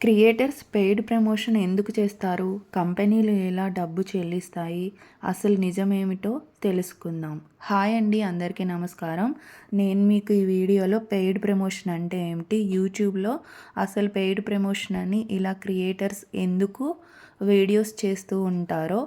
Creators paid promotion ఎందుకు చేస్తారు? కంపెనీలు ఎలా డబ్బు చెల్లిస్తాయి? అసలు నిజమేమిటో తెలుసుకుందాం. హాయ్ అండి అందరికీ నమస్కారం. నేను మీకు ఈ వీడియోలో పెయిడ్ ప్రమోషన్ అంటే ఏమిటి? యూట్యూబ్లో అసలు పెయిడ్ ప్రమోషన్ అని ఇలా క్రియేటర్స్ ఎందుకు వీడియోస్ చేస్తూ ఉంటారో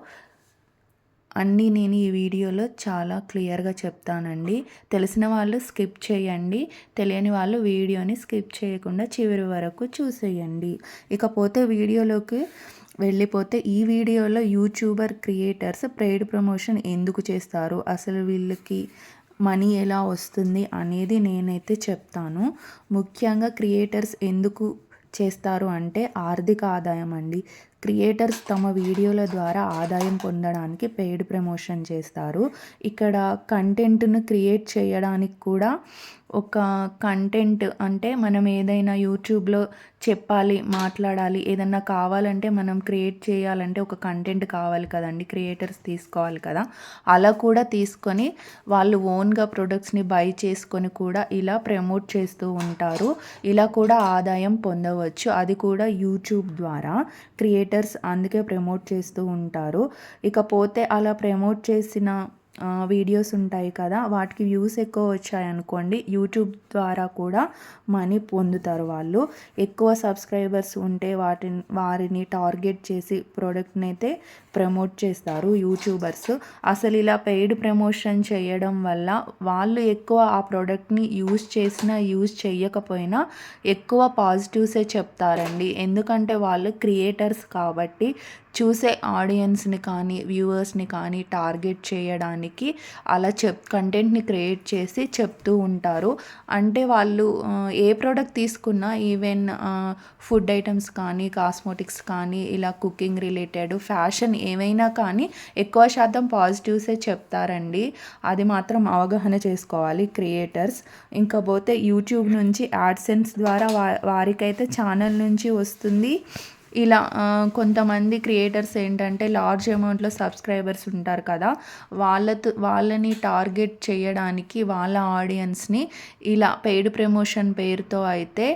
అన్నీ నేను ఈ వీడియోలో చాలా క్లియర్గా చెప్తానండి. తెలిసిన వాళ్ళు స్కిప్ చేయండి. తెలియని వాళ్ళు వీడియోని స్కిప్ చేయకుండా చివరి వరకు చూసేయండి. ఇకపోతే వీడియోలోకి వెళ్ళిపోతే ఈ వీడియోలో యూట్యూబర్ క్రియేటర్స్ పెయిడ్ ప్రమోషన్ ఎందుకు చేస్తారు? అసలు వీళ్ళకి మనీ ఎలా వస్తుంది అనేది నేనైతే చెప్తాను. ముఖ్యంగా క్రియేటర్స్ ఎందుకు చేస్తారు అంటే ఆర్థిక ఆదాయం అండి. క్రియేటర్స్ తమ వీడియోల ద్వారా ఆదాయం పొందడానికి పెయిడ్ ప్రమోషన్ చేస్తారు. ఇక్కడ కంటెంట్ను క్రియేట్ చేయడానికి కూడా ఒక కంటెంట్ అంటే మనం ఏదైనా యూట్యూబ్లో చెప్పాలి మాట్లాడాలి ఏదన్నా కావాలంటే మనం క్రియేట్ చేయాలంటే ఒక కంటెంట్ కావాలి కదండి క్రియేటర్స్ తీసుకోవాలి కదా. అలా కూడా తీసుకొని వాళ్ళు ఓన్గా ప్రొడక్ట్స్ని బై చేసుకొని కూడా ఇలా ప్రమోట్ చేస్తూ ఉంటారు. ఇలా కూడా ఆదాయం పొందవచ్చు. అది కూడా యూట్యూబ్ ద్వారా క్రియేట్ క్రియేటర్స్ అందుకే ప్రమోట్ చేస్తూ ఉంటారు. ఇకపోతే అలా ప్రమోట్ చేసిన వీడియోస్ ఉంటాయి కదా వాటికి వ్యూస్ ఎక్కువ వచ్చాయనుకోండి యూట్యూబ్ ద్వారా కూడా మనీ పొందుతారు వాళ్ళు. ఎక్కువ సబ్స్క్రైబర్స్ ఉంటే వాటిని వారిని టార్గెట్ చేసి ప్రోడక్ట్ని అయితే ప్రమోట్ చేస్తారు యూట్యూబర్స్ అసలు ఇలా పెయిడ్ ప్రమోషన్ చేయడం వల్ల వాళ్ళు ఎక్కువ ఆ ప్రోడక్ట్ని యూజ్ చేసినా యూజ్ చేయకపోయినా ఎక్కువ పాజిటివ్సే చెప్తారండి. ఎందుకంటే వాళ్ళు క్రియేటర్స్ కాబట్టి చూసే ఆడియన్స్ని కానీ వ్యూవర్స్ని కానీ టార్గెట్ చేయడానికి అలా చెప్ కంటెంట్ని క్రియేట్ చేసి చెప్తూ ఉంటారు. అంటే వాళ్ళు ఏ ప్రోడక్ట్ తీసుకున్నా ఈవెన్ ఫుడ్ ఐటమ్స్ కానీ కాస్మోటిక్స్ కానీ ఇలా కుకింగ్ రిలేటెడ్ ఫ్యాషన్ ఏమైనా కానీ ఎక్కువ శాతం పాజిటివ్సే చెప్తారండి. అది మాత్రం అవగాహన చేసుకోవాలి క్రియేటర్స్. ఇంకా పోతే యూట్యూబ్ నుంచి యాడ్సెన్స్ ద్వారా వా వారికైతే ఛానల్ నుంచి వస్తుంది. ఇలా కొంతమంది క్రియేటర్స్ ఏంటంటే లార్జ్ అమౌంట్లో సబ్స్క్రైబర్స్ ఉంటారు కదా వాళ్ళతో వాళ్ళని టార్గెట్ చేయడానికి వాళ్ళ ఆడియన్స్ని ఇలా పెయిడ్ ప్రమోషన్ పేరుతో అయితే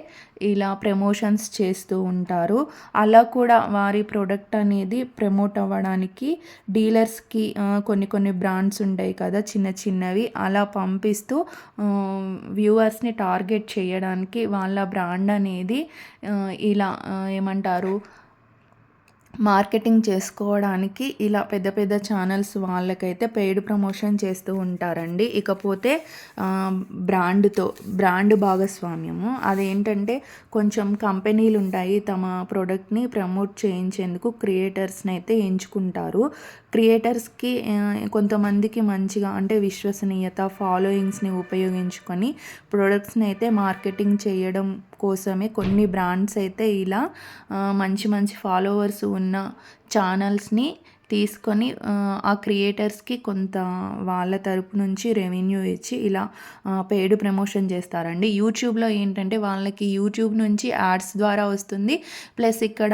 ఇలా ప్రమోషన్స్ చేస్తూ ఉంటారు. అలా కూడా వారి ప్రోడక్ట్ అనేది ప్రమోట్ అవ్వడానికి డీలర్స్కి కొన్ని కొన్ని బ్రాండ్స్ ఉంటాయి కదా చిన్న చిన్నవి అలా పంపిస్తూ వ్యూవర్స్ని టార్గెట్ చేయడానికి వాళ్ళ బ్రాండ్ అనేది ఇలా ఏమంటారు మార్కెటింగ్ చేసుకోవడానికి ఇలా పెద్ద పెద్ద ఛానల్స్ వాళ్ళకైతే పెయిడ్ ప్రమోషన్ చేస్తూ ఉంటారండి. ఇకపోతే బ్రాండ్తో బ్రాండ్ భాగస్వామ్యము. అదేంటంటే కొంచెం కంపెనీలు ఉంటాయి తమ ప్రోడక్ట్ని ప్రమోట్ చేయించేందుకు క్రియేటర్స్ని అయితే ఎంచుకుంటారు. క్రియేటర్స్కి కొంతమందికి మంచిగా అంటే విశ్వసనీయత ఫాలోయింగ్స్ని ఉపయోగించుకొని ప్రొడక్ట్స్ని అయితే మార్కెటింగ్ చేయడం కోసమే కొన్ని బ్రాండ్స్ అయితే ఇలా మంచి మంచి ఫాలోవర్స్ ఉన్న ఛానల్స్ని తీసుకొని ఆ క్రియేటర్స్కి కొంత వాళ్ళ తరపు నుంచి రెవెన్యూ ఇచ్చి ఇలా పెయిడ్ ప్రమోషన్ చేస్తారండి. యూట్యూబ్లో ఏంటంటే వాళ్ళకి యూట్యూబ్ నుంచి యాడ్స్ ద్వారా వస్తుంది. ప్లస్ ఇక్కడ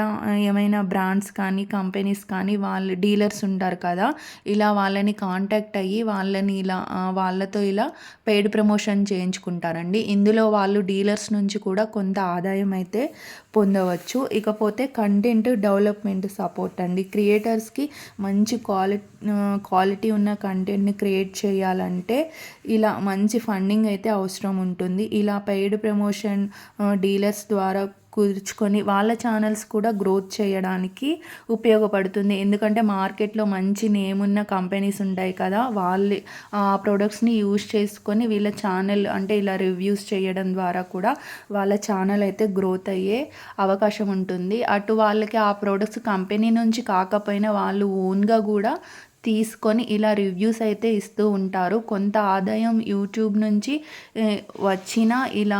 ఏమైనా బ్రాండ్స్ కానీ కంపెనీస్ కానీ వాళ్ళు డీలర్స్ ఉంటారు కదా ఇలా వాళ్ళని కాంటాక్ట్ అయ్యి వాళ్ళని ఇలా వాళ్ళతో ఇలా పెయిడ్ ప్రమోషన్ చేయించుకుంటారండి. ఇందులో వాళ్ళు డీలర్స్ నుంచి కూడా కొంత ఆదాయం అయితే పొందవచ్చు. ఇకపోతే కంటెంట్ డెవలప్మెంట్ సపోర్ట్ అండి. క్రియేటర్స్కి మంచి క్వాలిటీ క్వాలిటీ ఉన్న కంటెంట్ని క్రియేట్ చేయాలంటే ఇలా మంచి ఫండింగ్ అయితే అవసరం ఉంటుంది. ఇలా పెయిడ్ ప్రమోషన్ డీలర్స్ ద్వారా కుదుర్చుకొని వాళ్ళ ఛానల్స్ కూడా గ్రోత్ చేయడానికి ఉపయోగపడుతుంది. ఎందుకంటే మార్కెట్లో మంచి నేమ్ ఉన్న కంపెనీస్ ఉంటాయి కదా వాళ్ళు ఆ ప్రొడక్ట్స్ని యూజ్ చేసుకొని వీళ్ళ ఛానల్ అంటే ఇలా రివ్యూస్ చేయడం ద్వారా కూడా వాళ్ళ ఛానల్ అయితే గ్రోత్ అయ్యే అవకాశం ఉంటుంది. అటు వాళ్ళకి ఆ ప్రొడక్ట్స్ కంపెనీ నుంచి కాకపోయినా వాళ్ళు ఓన్గా కూడా తీసుకొని ఇలా రివ్యూస్ అయితే ఇస్తూ ఉంటారు. కొంత ఆదాయం యూట్యూబ్ నుంచి వచ్చిన ఇలా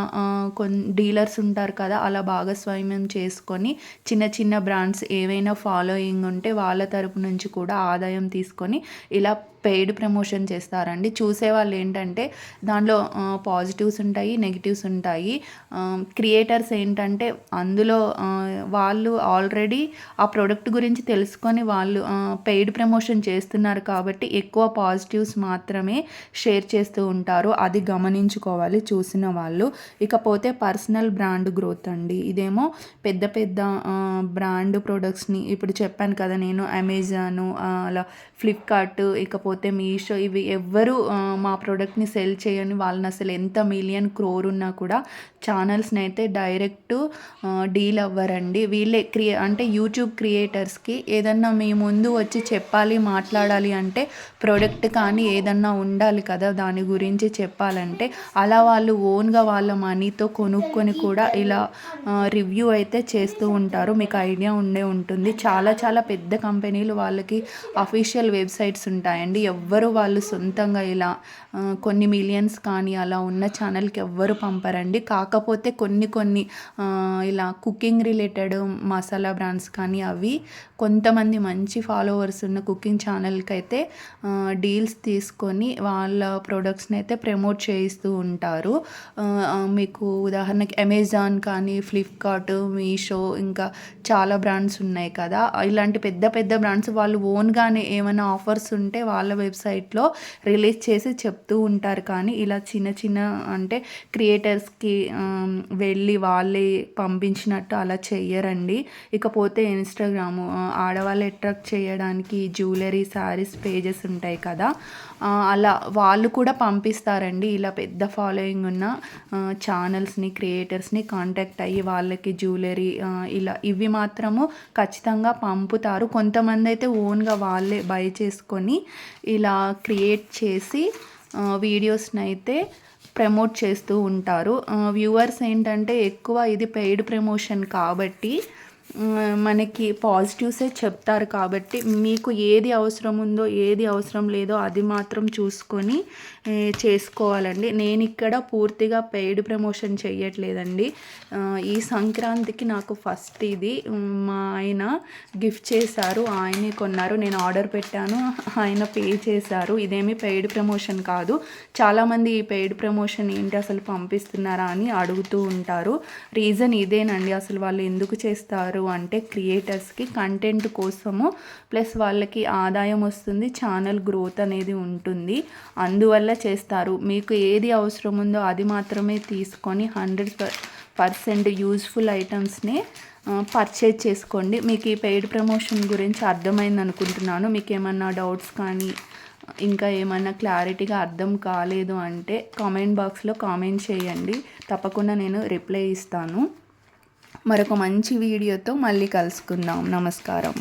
కొన్ని డీలర్స్ ఉంటారు కదా అలా భాగస్వామ్యం చేసుకొని చిన్న చిన్న బ్రాండ్స్ ఏవైనా ఫాలోయింగ్ ఉంటే వాళ్ళ తరపు నుంచి కూడా ఆదాయం తీసుకొని ఇలా పెయిడ్ ప్రమోషన్ చేస్తారండి. చూసే వాళ్ళు ఏంటంటే దాంట్లో పాజిటివ్స్ ఉంటాయి నెగిటివ్స్ ఉంటాయి. క్రియేటర్స్ ఏంటంటే అందులో వాళ్ళు ఆల్రెడీ ఆ ప్రోడక్ట్ గురించి తెలుసుకొని వాళ్ళు పెయిడ్ ప్రమోషన్ చేస్తున్నారు కాబట్టి ఎక్కువ పాజిటివ్స్ మాత్రమే షేర్ చేస్తూ ఉంటారు. అది గమనించుకోవాలి చూసిన వాళ్ళు. ఇకపోతే పర్సనల్ బ్రాండ్ గ్రోత్ అండి. ఇదేమో పెద్ద పెద్ద బ్రాండ్ ప్రొడక్ట్స్ని ఇప్పుడు చెప్పాను కదా నేను అమెజాను అలా ఫ్లిప్కార్ట్ ఇకపోతే మీషో ఇవి ఎవ్వరు మా ప్రోడక్ట్ని సెల్ చేయని వాళ్ళని అసలు ఎంత మిలియన్ క్రోర్ ఉన్నా కూడా ఛానల్స్ని అయితే డైరెక్ట్ డీల్ అవ్వరండి. వీళ్ళే క్రియే అంటే యూట్యూబ్ క్రియేటర్స్కి ఏదన్నా మీ ముందు వచ్చి చెప్పాలి మాట్లాడాలి అంటే ప్రోడక్ట్ కానీ ఏదన్నా ఉండాలి కదా దాని గురించి చెప్పాలంటే అలా వాళ్ళు ఓన్గా వాళ్ళ మనీతో కొనుక్కొని కూడా ఇలా రివ్యూ అయితే చేస్తూ ఉంటారు. మీకు ఐడియా ఉండే ఉంటుంది. చాలా చాలా పెద్ద కంపెనీలు వాళ్ళకి అఫీషియల్ వెబ్సైట్స్ ఉంటాయండి. ఎవ్వరు వాళ్ళు సొంతంగా ఇలా కొన్ని మిలియన్స్ కానీ అలా ఉన్న ఛానల్కి ఎవ్వరు పంపరండి. కాకపోతే కొన్ని కొన్ని ఇలా కుకింగ్ రిలేటెడ్ మసాలా బ్రాండ్స్ కానీ అవి కొంతమంది మంచి ఫాలోవర్స్ ఉన్న కుకింగ్ ఛానల్కి అయితే డీల్స్ తీసుకొని వాళ్ళ ప్రొడక్ట్స్ని అయితే ప్రమోట్ చేయిస్తూ ఉంటారు. మీకు ఉదాహరణకి అమెజాన్ కానీ ఫ్లిప్కార్ట్ మీషో ఇంకా చాలా బ్రాండ్స్ ఉన్నాయి కదా. ఇలాంటి పెద్ద పెద్ద బ్రాండ్స్ వాళ్ళు ఓన్గానే ఏమైనా ఆఫర్స్ ఉంటే వాళ్ళ వెబ్సైట్లో రిలీజ్ చేసి చెప్తూ ఉంటారు. కానీ ఇలా చిన్న చిన్న అంటే క్రియేటర్స్కి వెళ్ళి వాళ్ళే పంపించినట్టు అలా చెయ్యరండి. ఇకపోతే ఇన్స్టాగ్రామ్ ఆడవాళ్ళు అట్రాక్ట్ చేయడానికి జ్యువెలరీ శారీస్ పేజెస్ ఉంటాయి కదా అలా వాళ్ళు కూడా పంపిస్తారండి. ఇలా పెద్ద ఫాలోయింగ్ ఉన్న ఛానల్స్ని క్రియేటర్స్ని కాంటాక్ట్ అయ్యి వాళ్ళకి జ్యువెలరీ ఇలా ఇవి మాత్రము ఖచ్చితంగా పంపుతారు. కొంతమంది అయితే ఓన్గా వాళ్ళే బై చేసుకొని ఇలా క్రియేట్ చేసి వీడియోస్ని అయితే ప్రమోట్ చేస్తూ ఉంటారు. వ్యూవర్స్ ఏంటంటే ఎక్కువ ఇది పెయిడ్ ప్రమోషన్ కాబట్టి మనకి పాజిటివ్సే చెప్తారు కాబట్టి మీకు ఏది అవసరం ఉందో ఏది అవసరం లేదో అది మాత్రం చూసుకొని చేసుకోవాలండి. నేను ఇక్కడ పూర్తిగా పెయిడ్ ప్రమోషన్ చేయట్లేదండి ఈ సంక్రాంతికి నాకు ఫస్ట్ ఇది. మా ఆయన గిఫ్ట్ చేశారు ఆయనే కొన్నారు. నేను ఆర్డర్ పెట్టాను ఆయన పే చేశారు. ఇదేమి పెయిడ్ ప్రమోషన్ కాదు. చాలామంది ఈ పెయిడ్ ప్రమోషన్ ఏంటి అసలు పంపిస్తున్నారా అని అడుగుతూ ఉంటారు. రీజన్ ఇదేనండి అసలు వాళ్ళు ఎందుకు చేస్తారు? అంటే క్రియేటర్స్కి కంటెంట్ కోసము ప్లస్ వాళ్ళకి ఆదాయం వస్తుంది ఛానల్ గ్రోత్ అనేది ఉంటుంది. అందువల్ల చేస్తారు. మీకు ఏది అవసరం ఉందో అది మాత్రమే తీసుకొని హండ్రెడ్ పర్సెంట్ యూజ్ఫుల్ ఐటమ్స్ని పర్చేజ్ చేసుకోండి. మీకు ఈ పెయిడ్ ప్రమోషన్ గురించి అర్థమైంది అనుకుంటున్నాను. మీకు ఏమన్నా డౌట్స్ కానీ ఇంకా ఏమన్నా క్లారిటీగా అర్థం కాలేదు అంటే కామెంట్ బాక్స్లో కామెంట్ చేయండి. తప్పకుండా నేను రిప్లై ఇస్తాను. మరొక మంచి వీడియోతో మళ్ళీ కలుసుకుందాం. నమస్కారం.